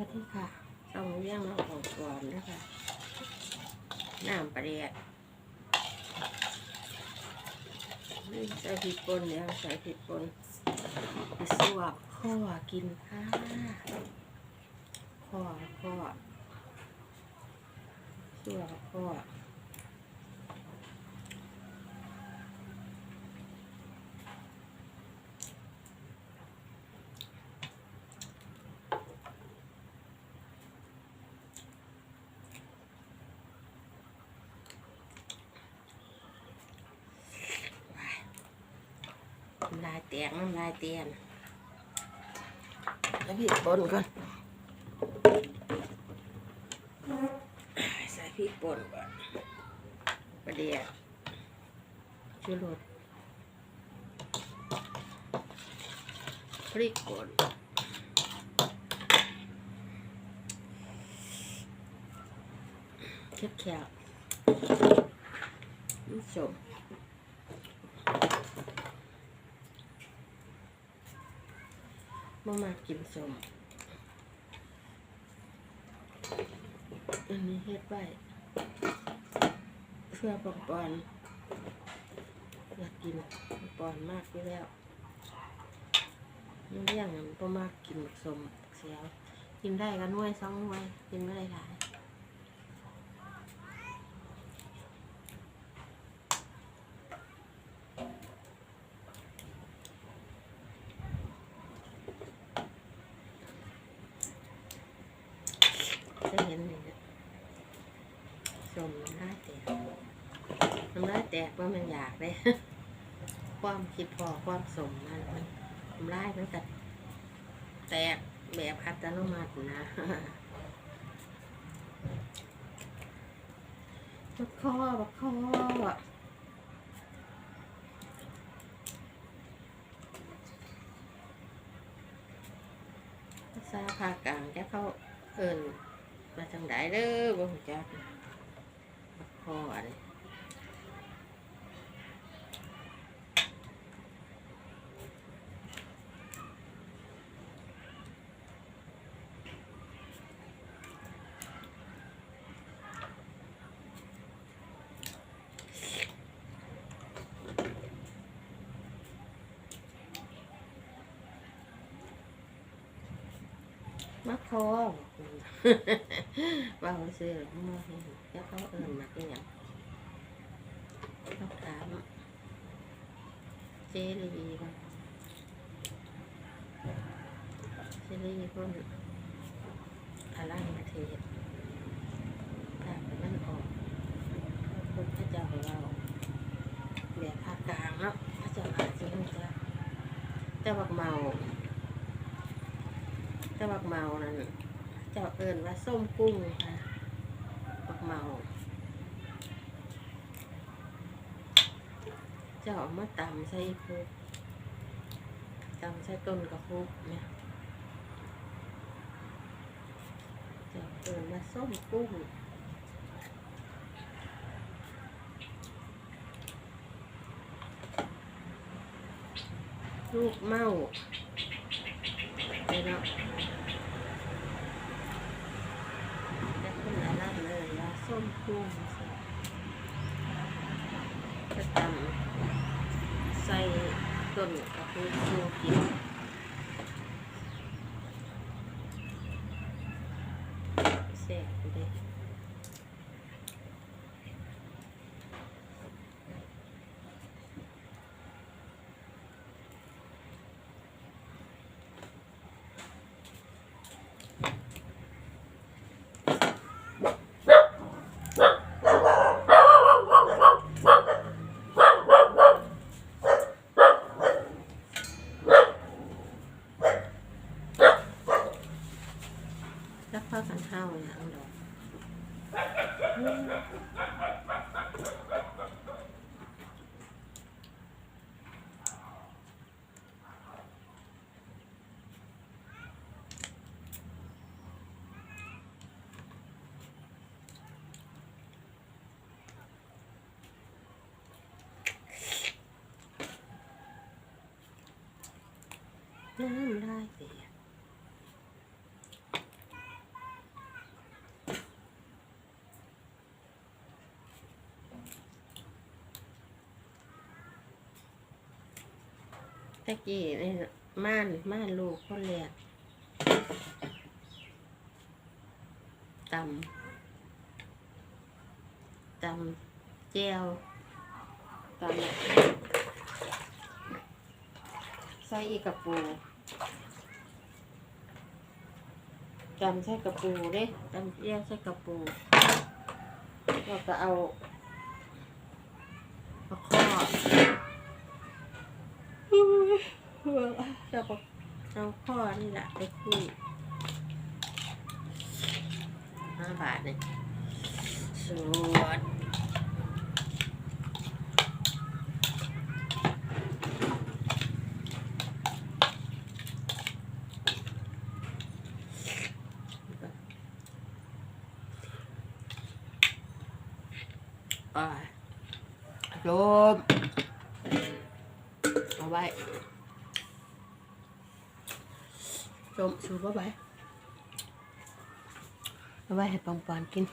วัสดีค่ะต้องเลี้ยงเราออกก่อนนะคะน้ำประเดียดใส่ผิดปนเดี๋ยใส่ผิดปนไปสวบข้อกินค่ะข้อข้อสวบข้อำลายแตกน้ำลายเตียนแล้วพริกป่นก่อนใส่พริกป่นก่อนประเดี๋ยวชูรสพริกป่นเค็บแขวน้ำส้ม มามากินสมอันนี้เฮ็ดไว้เพื่อปองปอนอยากกินปองปอนมากอยู่แล้วนี่เรื่องมันก็มากกินสมเสียวกินได้กันด้วยสองน่วยกินไม่ได้หลาย จะเห็นเลยนะสมน้ำลายแตกน้ำลายแตกว่าะมันอยากเลยความคิดพอความสมมันมันน้ำลายมันกัดแตกแบบอัตโนมัตินะบักคอบักคอภาษาภาคกลางจะเขาเอิน มาทางไหนเด้อบ่ฮู้จักบักคออะไมักคองว่าเขาซื้อมาให้แล้วเขาเอินมาเป็นหยังต้องถามเจรีบ้างเจรีคนอะไรประเทศถ้าเป็นมันออกคนพระเจ้าของเราแบบภาคกลางเนาะพระเจ้าอาจจะรู้จักแต่บักเมา แต่บักเมานั่นเจ้าเอิญว่าส้มกุ้งค่ะบักเมาเจ้าเอามาตำใส่คุกตำใส่ต้นกระคุกเนี่ยเจ้าเอิญว่าส้มกุ้งลูกเมาไปเนาะ จะขึ้นอะไรเลยว่า ส้มกุ้งจะตำใส่ต้นกระพุ้งกินักพากันเฮาเนี่ยเอดอน้ำลายเปีย ตะกี้นี่ม่านม่านลูกคนแรกตำตำแจวตำใส่อีกระปูตำใส่กระปูเด้ตำแจวใส่กระปูแล้วก็เอาเอาข้อ เราก็เอาข้อนี่แหละไปคุยห้าบาทเนี่ยสวดอ่าโยม เอาไว้ชมชูเอาไปเอาไว้ให้ปองปอนกิน